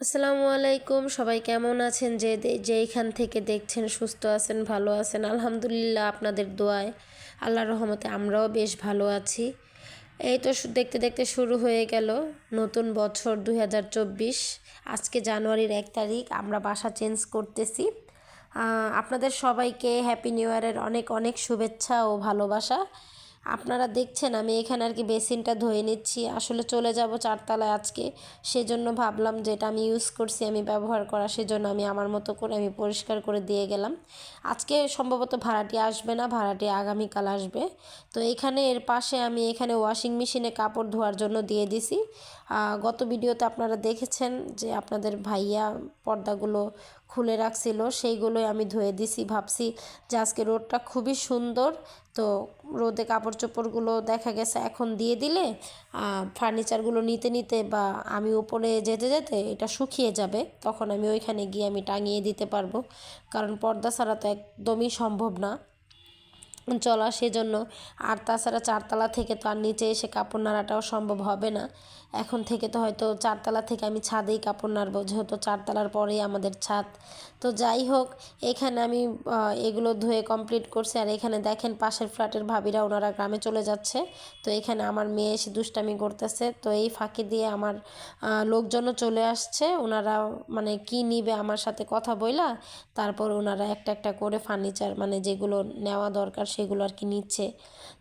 আসসালামু আলাইকুম। সবাই কেমন আছেন? যে যেইখান থেকে দেখছেন, সুস্থ আছেন, ভালো আছেন, আলহামদুলিল্লাহ আপনাদের দোয়ায়, আল্লাহর রহমতে আমরাও বেশ ভালো আছি। এই তো দেখতে দেখতে শুরু হয়ে গেল নতুন বছর দু হাজার চব্বিশ। আজকে জানুয়ারির এক তারিখ, আমরা বাসা চেঞ্জ করতেছি। আপনাদের সবাইকে হ্যাপি নিউ ইয়ারের অনেক অনেক শুভেচ্ছা ও ভালোবাসা। আপনারা দেখছেন, আমি এখানে আর কি বেসিনটা ধুয়ে নিচ্ছি। আসলে চলে যাব চারতলায় আজকে। সেজন্য ভাবলাম যে এটা আমি ইউজ করছি, আমি ব্যবহার করা, সেজন্য আমি আমার মতো করে আমি পরিষ্কার করে দিয়ে গেলাম। আজকে সম্ভবত ভাড়াটি আসবে না, ভাড়াটি আগামীকাল আসবে। তো এখানে এর পাশে আমি এখানে ওয়াশিং মেশিনে কাপড় ধোয়ার জন্য দিয়ে দিছি। গত ভিডিওতে আপনারা দেখেছেন যে আপনাদের ভাইয়া পর্দাগুলো খুলে রাখছিল, সেইগুলোই আমি ধুয়ে দিছি, ভাবছি যে আজকে রোদটা খুবই সুন্দর। তো রোদে কাপড় চোপড়গুলো দেখা গেছে এখন দিয়ে দিলে ফার্নিচারগুলো নিতে নিতে বা আমি উপরে যেতে যেতে এটা শুকিয়ে যাবে, তখন আমি ওইখানে গিয়ে আমি টাঙিয়ে দিতে পারব। কারণ পর্দা ছাড়া তো একদমই সম্ভব না। চলা সেজন্য। আর তাছাড়া চারতলা থেকে তো আর নিচে এসে কাপড় নাড়াটাও সম্ভব হবে না। এখন থেকে তো হয়তো চারতলা থেকে আমি ছাদেই কাপড় নাড়বো, যেহেতু চারতলার পরেই আমাদের ছাদ। তো যাই হোক, এখানে আমি এগুলো ধুয়ে কমপ্লিট করছি। আর এখানে দেখেন পাশের ফ্ল্যাটের ভাবিরা ওনারা গ্রামে চলে যাচ্ছে। তো এখানে আমার মেয়ে এসে দুষ্টামি করতেছে। তো এই ফাঁকি দিয়ে আমার লোকজনও চলে আসছে। ওনারা মানে কি নিবে আমার সাথে কথা বইলা, তারপর ওনারা একটা একটা করে ফার্নিচার মানে যেগুলো নেওয়া দরকার সেগুলো আর কি নিচ্ছে।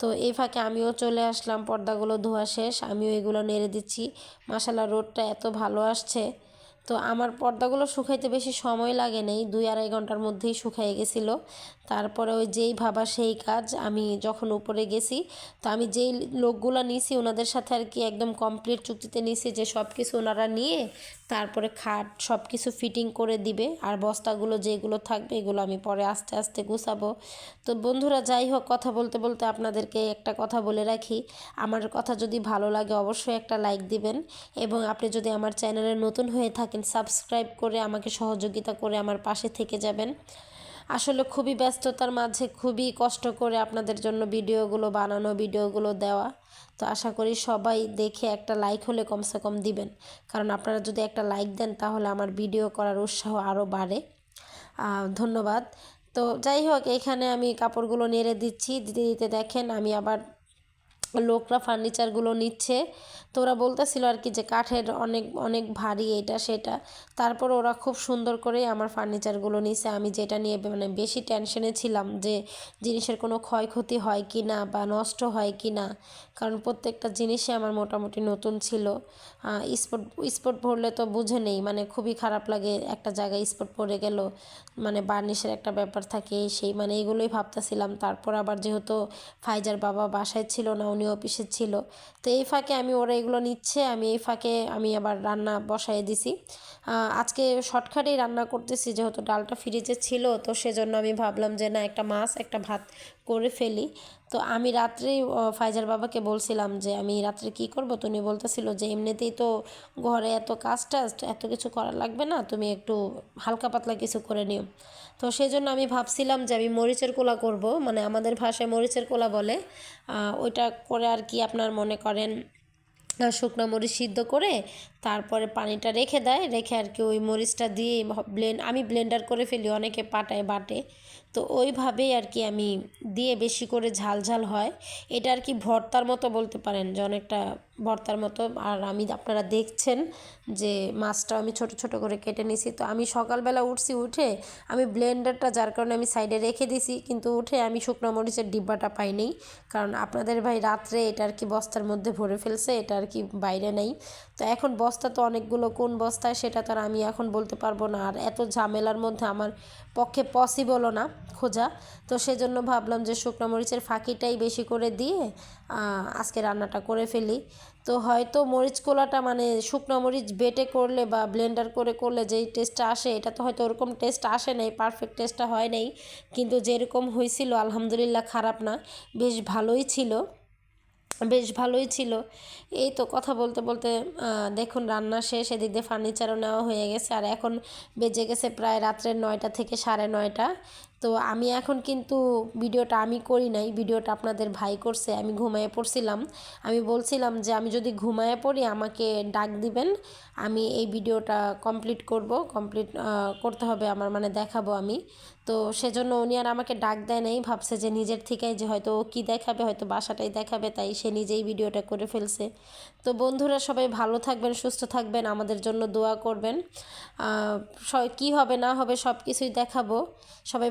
তো এই ফাঁকে আমিও চলে আসলাম, পর্দাগুলো ধোয়া শেষ, আমিও এগুলো নেড়ে দিচ্ছি। মাসালা রোডটা এত ভালো আসছে। তো আমার পর্দাগুলো শুকাইতে বেশি সময় লাগে নেই, দুই আড়াই ঘণ্টার মধ্যেই শুকাই গেছিল। তারপরে ওই যেই ভাবা সেই কাজ, আমি যখন উপরে গেছি, তো আমি যেই লোকগুলো নিছি, ওনাদের সাথে আর কি একদম কমপ্লিট চুক্তিতে নিছি যে সব কিছু ওনারা নিয়ে তারপরে খাট সব কিছু ফিটিং করে দিবে, আর বস্তাগুলো যেগুলো থাকবে এগুলো আমি পরে আস্তে আস্তে গুছাবো। তো বন্ধুরা, যাই হোক, কথা বলতে বলতে আপনাদেরকে একটা কথা বলে রাখি। আমার কথা যদি ভালো লাগে, অবশ্যই একটা লাইক দিবেন। এবং আপনি যদি আমার চ্যানেলে নতুন হয়ে থাকেন সাবস্ক্রাইব করে আমাকে সহযোগিতা করে আমার পাশে থেকে যাবেন। আসলে খুবই ব্যস্ততার মাঝে খুবই কষ্ট করে আপনাদের জন্য ভিডিওগুলো বানানো, ভিডিওগুলো দেওয়া। তো আশা করি সবাই দেখে একটা লাইক হলে কমসে কম দিবেন। কারণ আপনারা যদি একটা লাইক দেন তাহলে আমার ভিডিও করার উৎসাহ আরও বাড়ে। ধন্যবাদ। তো যাই হোক, এখানে আমি কাপড়গুলো নেড়ে দিচ্ছি। দিতে দিতে দেখেন আমি আবার লোকরা ফার্নিচারগুলো নিচ্ছে। তো ওরা বলতেছিল আর কি যে কাঠের অনেক অনেক ভারী এটা, সেটা। তারপর ওরা খুব সুন্দর করে আমার ফার্নিচারগুলো নিছে। আমি যেটা নিয়ে মানে বেশি টেনশনে ছিলাম যে জিনিসের কোনো ক্ষয়ক্ষতি হয় কি না বা নষ্ট হয় কি না। কারণ প্রত্যেকটা জিনিসই আমার মোটামুটি নতুন ছিল। স্পট স্পট ভরলে তো বুঝে নেই। মানে খুবই খারাপ লাগে একটা জায়গায় স্পট পড়ে গেল মানে বার্নিশের একটা ব্যাপার থাকে, সেই মানে এগুলোই ভাবতেছিলাম। তারপর আবার যেহেতু ফাইজার বাবা বাসায় ছিল না উনি অফিসে ছিল। তো এই ফাঁকে আমি ওরা এগুলো নিচ্ছে, আমি এই ফাঁকে আমি আবার রান্না বসাই দিছি। আজকে শর্টকাটেই রান্না করতেছি, যেহেতু ডালটা ফ্রিজে ছিল, তো সেজন্য আমি ভাবলাম যে না, একটা মাছ, একটা ভাত করে ফেলি। তো আমি রাত্রেই ফাইজার বাবাকে বলছিলাম যে, আমি রাত্রে কি করব? তো উনি বলতেছিল যে, এমনিতেই তো ঘরে এত কাজ টাজ এত কিছু করা লাগবে না, তুমি একটু হালকা পাতলা কিছু করে নিও। তো সেই জন্য আমি ভাবছিলাম যে, আমি মরিচের কোলা করব। মানে আমাদের ভাষায় মরিচের কোলা বলে ওইটা করে আর কি আপনার মনে করেন শুকনো মরিচ সিদ্ধ করে তারপরে পানিটা রেখে দেয়, রেখে আর কি ওই মরিচটা দিয়ে ব্লেন্ড আমি ব্লেন্ডার করে ফেলি, অনেকে পাটায় বাটে। তো ওইভাবেই আর কি আমি দিয়ে বেশি করে ঝাল ঝাল হয়। এটা আর কি ভর্তার মতো বলতে পারেন, যে অনেকটা ভর্তার মতো। আর আমি, আপনারা দেখছেন যে মাছটা আমি ছোট ছোট করে কেটে নিছি। তো আমি সকালবেলা উঠছি, উঠে আমি ব্লেন্ডারটা যার কারণে আমি সাইডে রেখে দিছি, কিন্তু উঠে আমি শুকনো মরিচের ডিব্বাটা পাইনি কারণ আপনাদের ভাই রাত্রে এটা আর কি বস্তার মধ্যে ভরে ফেলছে, এটা আর কি বাইরে নেই। তো এখন বস্তা তো অনেকগুলো, কোন বস্তায় সেটা তো আর আমি এখন বলতে পারব না। আর এত ঝামেলার মধ্যে আমার পক্ষে পসিবলও না খোঁজা। তো সেজন্য ভাবলাম যে শুকনো মরিচের ফাঁকিটাই বেশি করে দিয়ে আজকে রান্নাটা করে ফেলি। তো হয়তো মরিচ কোলাটা মানে শুকনো মরিচ বেটে করলে বা ব্লেন্ডার করে করলে যেই টেস্টটা আসে, এটা তো হয়তো ওরকম টেস্ট আসে নাই পারফেক্ট টেস্টটা হয় নাই। কিন্তু যেরকম হয়েছিল, আলহামদুলিল্লাহ খারাপ না, বেশ ভালোই ছিল। বেশ ভালোই ছিল। এই তো কথা বলতে বলতে দেখুন রান্না শেষ, এদিক দিয়ে ফার্নিচারও নেওয়া হয়ে গেছে। আর এখন বেজে গেছে প্রায় রাত্রের নয়টা থেকে সাড়ে নয়টা। তো আমি এখন কিন্তু ভিডিওটা আমি করি নাই, ভিডিওটা আপনাদের ভাই করছে, আমি ঘুমায়ে পড়ছিলাম। আমি বলছিলাম যে আমি যদি ঘুমায়ে পড়ি, আমাকে ডাক দিবেন, আমি এই ভিডিওটা কমপ্লিট করব, কমপ্লিট করতে হবে আমার মানে দেখাবো আমি। তো সেজন্য উনি আর আমাকে ডাক দেয় নাই, ভাবছে যে নিজের থেকেই যে হয়তো ও কী দেখাবে, হয়তো বাসাটাই দেখাবে, তাই সে নিজেই ভিডিওটা করে ফেলছে। তো বন্ধুরা সবাই ভালো থাকবেন, সুস্থ থাকবেন, আমাদের জন্য দোয়া করবেন। কী হবে না হবে সব কিছুই দেখাবো। সবাই